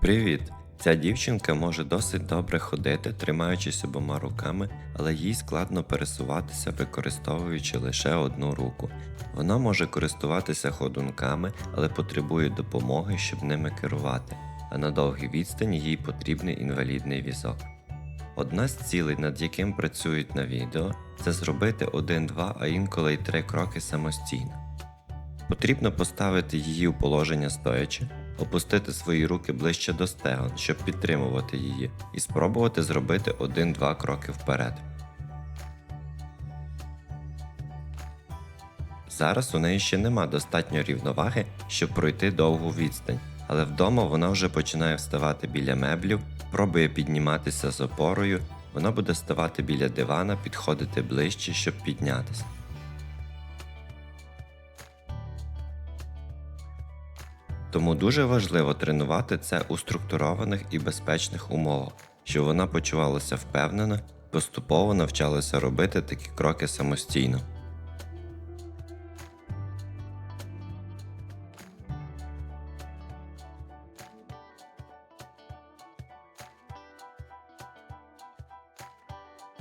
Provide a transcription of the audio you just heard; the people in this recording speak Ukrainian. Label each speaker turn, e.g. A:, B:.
A: Привіт! Ця дівчинка може досить добре ходити, тримаючись обома руками, але їй складно пересуватися, використовуючи лише одну руку. Вона може користуватися ходунками, але потребує допомоги, щоб ними керувати, а на довгій відстані їй потрібний інвалідний візок. Одна з цілей, над яким працюють на відео, це зробити один-два, а інколи й три кроки самостійно. Потрібно поставити її у положення стоячи, опустити свої руки ближче до стегон, щоб підтримувати її, і спробувати зробити один-два кроки вперед. Зараз у неї ще нема достатньо рівноваги, щоб пройти довгу відстань, але вдома вона вже починає вставати біля меблів, пробує підніматися з опорою, вона буде ставати біля дивана, підходити ближче, щоб піднятися. Тому дуже важливо тренувати це у структурованих і безпечних умовах, щоб вона почувалася впевнено, поступово навчалася робити такі кроки самостійно.